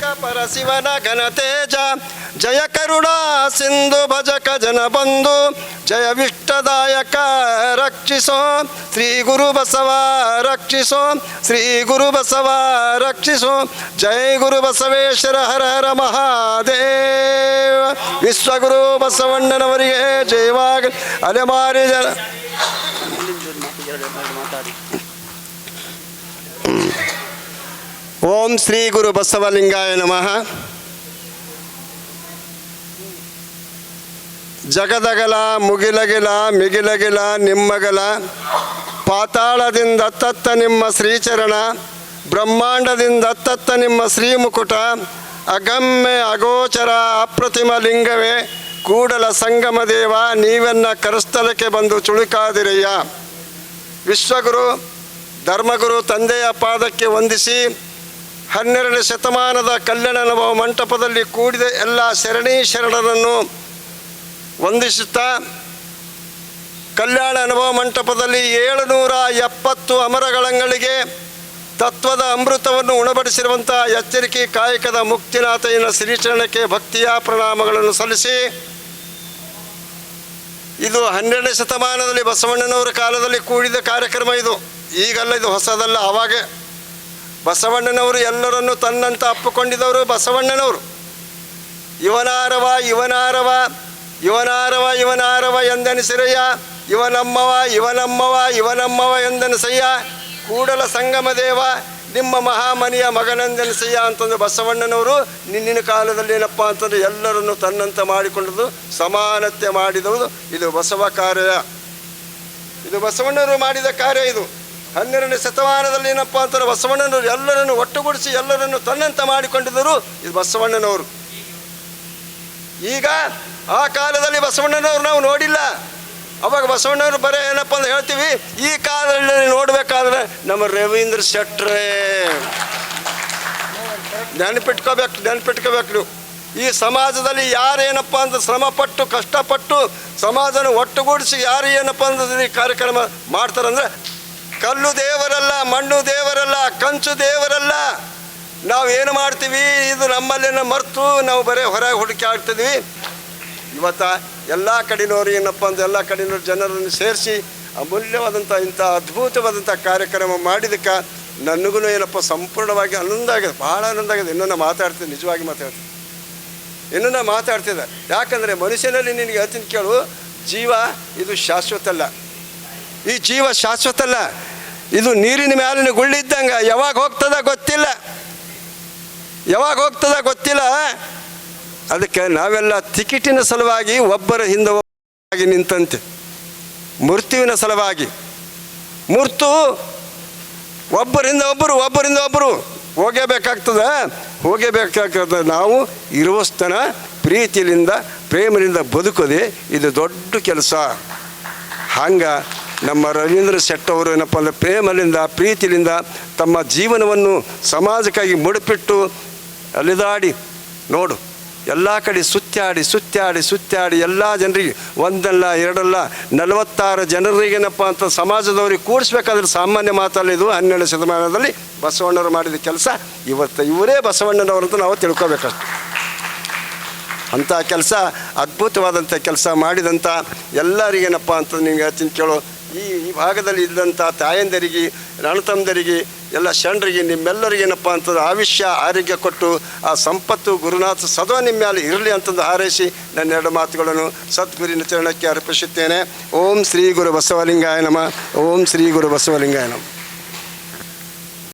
ಶಿವನ ಘನತೇಜ ಜಯ ಕರುಣಾ ಸಿಂಧು ಭಜಕ ಜನ ಬಂಧು. ಜಯ ವಿಷ್ಟದಾಯಕ ರಕ್ಷಿಸೋ. ಶ್ರೀ ಗುರು ಬಸವ ರಕ್ಷಿಸೋ. ಶ್ರೀ ಗುರು ಬಸವ ರಕ್ಷಿಸೋ. ಜಯ ಗುರು ಬಸವೇಶ್ವರ ಹರ ಹರ ಮಹಾದೇವ. ವಿಶ್ವಗುರು ಬಸವಣ್ಣನವರಿಗೆ ಜಯವಾಗ ಅಲೆಮಾರಿ ಜನ ಓಂ ಶ್ರೀ ಗುರು ಬಸವಲಿಂಗಾಯ ನಮಃ. ಜಗದಗಲ, ಮುಗಿಲಗಿಲ, ಮಿಗಿಲಗಿಲ, ನಿಮ್ಮಗಲ, ಪಾತಾಳದಿಂದ ತತ್ತ ನಿಮ್ಮ ಶ್ರೀಚರಣ, ಬ್ರಹ್ಮಾಂಡದಿಂದ ತತ್ತ ನಿಮ್ಮ ಶ್ರೀಮುಕುಟ, ಅಗಮ್ಯ ಅಗೋಚರ ಅಪ್ರತಿಮ ಲಿಂಗವೇ, ಕೂಡಲ ಸಂಗಮ ದೇವ, ನೀವೆನ್ನ ಕರಸ್ಥಲಕ್ಕೆ ಬಂದು ಚುಳುಕಾದಿರಯ್ಯ. ವಿಶ್ವಗುರು, ಧರ್ಮಗುರು ತಂದೆಯ ಪಾದಕ್ಕೆ ವಂದಿಸಿ ಹನ್ನೆರಡನೇ ಶತಮಾನದ ಕಲ್ಯಾಣ ಅನುಭವ ಮಂಟಪದಲ್ಲಿ ಕೂಡಿದ ಎಲ್ಲ ಶರಣಿ ಶರಣರನ್ನು ವಂದಿಸುತ್ತಾ ಕಲ್ಯಾಣ ಅನುಭವ ಮಂಟಪದಲ್ಲಿ ಏಳುನೂರ ಎಪ್ಪತ್ತು ಅಮರಗಳಂಗಳಿಗೆ ತತ್ವದ ಅಮೃತವನ್ನು ಉಣಬಡಿಸಿರುವಂಥ ಎಚ್ಚರಿಕೆ ಕಾಯಕದ ಮುಕ್ತಿನಾಥಯ್ಯನ ಶ್ರೀಚರಣಕ್ಕೆ ಭಕ್ತಿಯ ಪ್ರಣಾಮಗಳನ್ನು ಸಲ್ಲಿಸಿ. ಇದು ಹನ್ನೆರಡನೇ ಶತಮಾನದಲ್ಲಿ ಬಸವಣ್ಣನವರ ಕಾಲದಲ್ಲಿ ಕೂಡಿದ ಕಾರ್ಯಕ್ರಮ ಇದು. ಈಗಲ್ಲ ಇದು ಹೊಸದಲ್ಲ, ಅವಾಗೆ ಬಸವಣ್ಣನವರು ಎಲ್ಲರನ್ನು ತನ್ನಂತ ಅಪ್ಪಿಕೊಂಡಿದ್ದವರು ಬಸವಣ್ಣನವರು. ಇವನಾರವ ಇವನಾರವ ಇವನಾರವ ಇವನಾರವ ಎಂದೆನಿಸಿರಯ್ಯ, ಇವನಮ್ಮವ ಇವನಮ್ಮವ ಇವನಮ್ಮವ ಎಂದೆನಿಸಯ್ಯ, ಕೂಡಲ ಸಂಗಮ ದೇವ ನಿಮ್ಮ ಮಹಾಮನಿಯ ಮಗನೆಂದೆನಿಸಯ್ಯ ಅಂತಂದು ಬಸವಣ್ಣನವರು ನಿನ್ನಿನ ಕಾಲದಲ್ಲಿ ಏನಪ್ಪ ಅಂತಂದ್ರೆ ಎಲ್ಲರನ್ನು ತನ್ನಂತ ಮಾಡಿಕೊಂಡದ್ದು, ಸಮಾನತೆ ಮಾಡಿದವರು ಇದು ಬಸವ ಕಾರ್ಯ. ಇದು ಬಸವಣ್ಣರು ಮಾಡಿದ ಕಾರ್ಯ ಇದು. ಹನ್ನೆರಡನೇ ಶತಮಾನದಲ್ಲಿ ಏನಪ್ಪ ಅಂತಾರೆ ಬಸವಣ್ಣನವರು ಎಲ್ಲರನ್ನು ಒಟ್ಟುಗೂಡಿಸಿ ಎಲ್ಲರನ್ನು ತನ್ನಂತ ಮಾಡಿಕೊಂಡಿದ್ದರು ಇದು ಬಸವಣ್ಣನವರು. ಈಗ ಆ ಕಾಲದಲ್ಲಿ ಬಸವಣ್ಣನವರು ನಾವು ನೋಡಿಲ್ಲ. ಅವಾಗ ಬಸವಣ್ಣವರು ಬರೀ ಏನಪ್ಪ ಅಂತ ಹೇಳ್ತೀವಿ, ಈ ಕಾಲದಲ್ಲಿ ನೋಡಬೇಕಾದ್ರೆ ನಮ್ಮ ರವೀಂದ್ರ ಶೆಟ್ರೇ. ನೆನಪಿಟ್ಕೋಬೇಕು ನೆನಪಿಟ್ಕೋಬೇಕು ನೀವು. ಈ ಸಮಾಜದಲ್ಲಿ ಯಾರೇನಪ್ಪ ಅಂತ ಶ್ರಮಪಟ್ಟು, ಕಷ್ಟಪಟ್ಟು ಸಮಾಜನ ಒಟ್ಟುಗೂಡಿಸಿ ಯಾರು ಏನಪ್ಪ ಅಂತ ಈ ಕಾರ್ಯಕ್ರಮ ಮಾಡ್ತಾರಂದ್ರೆ ಕಲ್ಲು ದೇವರಲ್ಲ, ಮಣ್ಣು ದೇವರಲ್ಲ, ಕಂಚು ದೇವರಲ್ಲ. ನಾವು ಏನು ಮಾಡ್ತೀವಿ? ಇದು ನಮ್ಮಲ್ಲೇನ ಮರ್ತು ನಾವು ಬರೀ ಹೊರಗೆ ಹುಡುಕಿ ಆಗ್ತಿದ್ವಿ ಇವತ್ತ ಎಲ್ಲ ಕಡಿನವರು ಏನಪ್ಪ ಅಂದ್ರೆ ಎಲ್ಲ ಕಡೆನವ್ರು ಜನರನ್ನು ಸೇರಿಸಿ ಅಮೂಲ್ಯವಾದಂಥ ಇಂಥ ಅದ್ಭುತವಾದಂಥ ಕಾರ್ಯಕ್ರಮ ಮಾಡಿದಕ್ಕೆ ನನಗೂ ಏನಪ್ಪ ಸಂಪೂರ್ಣವಾಗಿ ಆನಂದ ಆಗಿದೆ ಭಾಳ ಆನಂದ ಆಗಿದೆ. ಇನ್ನೂ ನಾನು ಮಾತಾಡ್ತೀನಿ, ನಿಜವಾಗಿ ಮಾತಾಡ್ತೀನಿ. ಇನ್ನೂ ನಾ ಮಾತಾಡ್ತಿದ್ದೆ. ಯಾಕಂದರೆ ಮನುಷ್ಯನಲ್ಲಿ ನಿನಗೆ ಹೇಳ್ತೀನಿ ಕೇಳು, ಜೀವ ಇದು ಶಾಶ್ವತ ಅಲ್ಲ ಈ ಜೀವ ಶಾಶ್ವತ ಅಲ್ಲ ಇದು ನೀರಿನ ಮ್ಯಾಲಿನ ಗುಳ್ಳಿದ್ದಂಗೆ ಯಾವಾಗ ಹೋಗ್ತದ ಗೊತ್ತಿಲ್ಲ. ಯಾವಾಗ ಹೋಗ್ತದ ಗೊತ್ತಿಲ್ಲ. ಅದಕ್ಕೆ ನಾವೆಲ್ಲ ಟಿಕೆಟಿನ ಸಲುವಾಗಿ ಒಬ್ಬರ ಹಿಂದೆ ಒಬ್ಬರಾಗಿ ನಿಂತಂತೆ. ಮೃತ್ಯುವಿನ ಸಲುವಾಗಿ. ಮೂರ್ತು ಒಬ್ಬರಿಂದ ಒಬ್ಬರು ಒಬ್ಬರಿಂದ ಒಬ್ಬರು. ಹೋಗಬೇಕಾಗ್ತದೆ ಹೋಗಬೇಕಾಗ್ತದೆ. ನಾವು ಇರುವಸ್ತನ ಪ್ರೀತಿಯಿಂದ, ಪ್ರೇಮದಿಂದ ಬದುಕೋದೆ ಇದು ದೊಡ್ಡ ಕೆಲಸ. ಹಂಗೆ ನಮ್ಮ ರವೀಂದ್ರ ಶೆಟ್ ಅವರು ಏನಪ್ಪ ಅಂದರೆ ಪ್ರೇಮದಿಂದ, ಪ್ರೀತಿಯಿಂದ ತಮ್ಮ ಜೀವನವನ್ನು ಸಮಾಜಕ್ಕಾಗಿ ಮುಡಿಪಿಟ್ಟು ಅಲಿದಾಡಿ, ನೋಡು, ಎಲ್ಲ ಕಡೆ ಸುತ್ತಾಡಿ ಸುತ್ತಾಡಿ ಸುತ್ತಾಡಿ ಎಲ್ಲ ಜನರಿಗೆ, ಒಂದಲ್ಲ, ಎರಡಲ್ಲ, ನಲವತ್ತಾರು ಜನರಿಗೇನಪ್ಪ ಅಂತ ಸಮಾಜದವ್ರಿಗೆ ಕೂಡಿಸ್ಬೇಕಾದ್ರೆ ಸಾಮಾನ್ಯ ಮಾತಲ್ಲ ಇದು. ಹನ್ನೆರಡು ಶತಮಾನದಲ್ಲಿ ಬಸವಣ್ಣವರು ಮಾಡಿದ ಕೆಲಸ. ಇವತ್ತು ಇವರೇ ಬಸವಣ್ಣನವರು ಅಂತ ನಾವು ತಿಳ್ಕೊಬೇಕಷ್ಟು. ಅಂಥ ಕೆಲಸ, ಅದ್ಭುತವಾದಂಥ ಕೆಲಸ ಮಾಡಿದಂಥ ಎಲ್ಲರಿಗೇನಪ್ಪ ಅಂತ ನಿಮ್ಗೆ ಹೇಳ್ತೀನಿ ಕೇಳೋ. ಈ ಈ ಭಾಗದಲ್ಲಿ ಇದ್ದಂಥ ತಾಯಂದರಿಗೆ, ರಣತಂದರಿಗೆ, ಎಲ್ಲ ಶರಣರಿಗೆ ನಿಮ್ಮೆಲ್ಲರಿಗೇನಪ್ಪ ಅಂತಂದ್ರೆ ಆವಿಷ್ಯ, ಆರೋಗ್ಯ ಕೊಟ್ಟು ಆ ಸಂಪತ್ತು ಗುರುನಾಥ ಸದಾ ನಿಮ್ಮ ಮೇಲೆ ಇರಲಿ ಅಂತಂದು ಹಾರೈಸಿ ನನ್ನ ಎರಡು ಮಾತುಗಳನ್ನು ಸದ್ಗುರಿನ ಚರಣಕ್ಕೆ ಅರ್ಪಿಸುತ್ತೇನೆ. ಓಂ ಶ್ರೀ ಗುರು ಬಸವಲಿಂಗಾಯ ನಮ. ಓಂ ಶ್ರೀ ಗುರು ಬಸವಲಿಂಗಾಯ ನಮ.